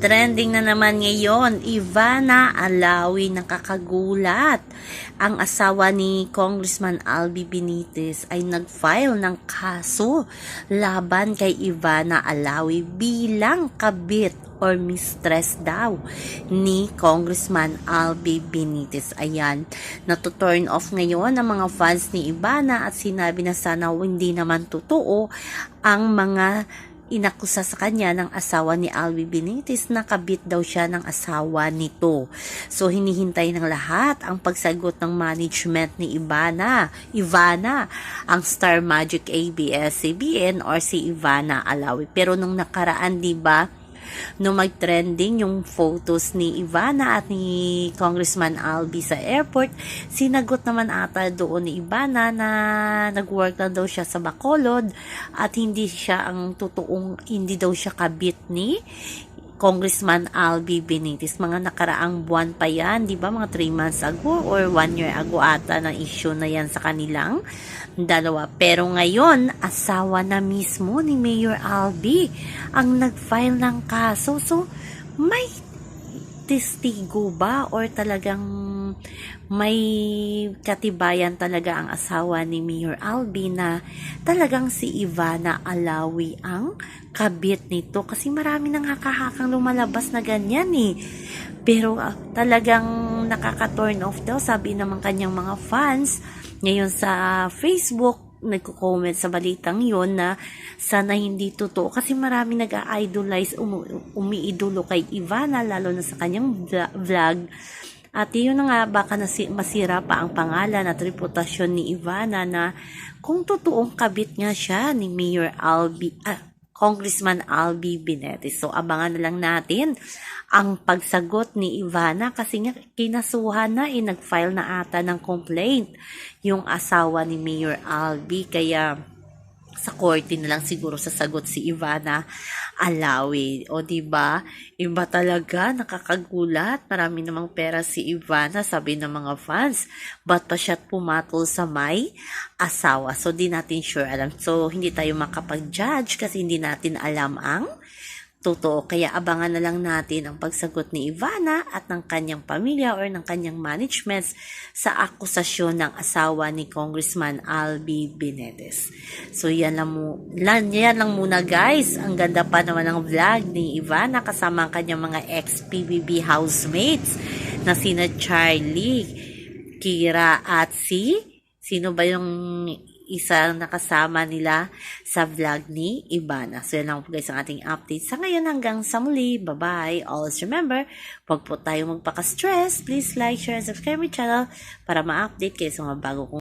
trending na naman ngayon, Ivana Alawi nakakagulat. Ang asawa ni Congressman Albi Benitez ay nag-file ng kaso laban kay Ivana Alawi bilang kabit or mistress daw ni Congressman Albi Benitez. Ayan, natuturn off ngayon ng mga fans ni Ivana at sinabi na sana hindi naman totoo ang mga inakusa sa kanya ng asawa ni Albi Benitez na kabit daw siya ng asawa nito. So hinihintay ng lahat ang pagsagot ng management ni Ivana, Ivana, ang Star Magic ABS-CBN or si Ivana Alawi. Pero nung nakaraan, 'di ba? Nung mag-trending yung photos ni Ivana at ni Congressman Albi sa airport, sinagot naman ata doon ni Ivana na nag-work na daw siya sa Bacolod at hindi siya ang totoong, hindi daw siya kabit ni Congressman Albi Benitez. Mga nakaraang buwan pa yan, di ba? Mga 3 months ago or 1 year ago ata na issue na yan sa kanilang dalawa. Pero ngayon, asawa na mismo ni Mayor Albi ang nag-file ng kaso. So, may testigo ba or talagang may katibayan talaga ang asawa ni Mayor Albi na talagang si Ivana Alawi ang kabit nito. Kasi marami nang hakahakang lumalabas na ganyan eh. Pero ah, talagang nakaka-turn off daw sabi naman kanyang mga fans. Ngayon sa Facebook nagko-comment sa balitang yon na sana hindi totoo. Kasi marami nag-idolize umu- umiidolo kay Ivana lalo na sa kanyang vlog at yun na nga, baka nasi, masira pa ang pangalan at reputasyon ni Ivana na kung totoong kabit nga siya ni Mayor Albi, ah, Congressman Albi Benitez. So, abangan na lang natin ang pagsagot ni Ivana kasi nga kinasuhan na eh, nag-file na ata ng complaint yung asawa ni Mayor Albi. Kaya, sa korte na lang siguro sasagot si Ivana Alawi. O ba? Iba talaga, nakakagulat. Marami namang pera si Ivana, sabi ng mga fans. Ba't pa siya pumatol sa may asawa? So, di natin sure alam. So, hindi tayo makapag-judge kasi hindi natin alam ang totoo. Kaya abangan na lang natin ang pagsagot ni Ivana at ng kanyang pamilya or ng kanyang management sa akusasyon ng asawa ni Congressman Albi Benitez. So yan lang, mo, lan, yan lang muna guys. Ang ganda pa naman ng vlog ni Ivana kasama ang kanyang mga ex-PBB housemates na sina Charlie, Kira at si Sino ba yung isa nakasama nila sa vlog ni Ibana. So, yan lang po guys ang ating update. Sa ngayon hanggang sa muli. Bye-bye. Always remember, huwag po tayo magpaka-stress. Please like, share, and subscribe my channel para ma-update kayo sa mga bago kong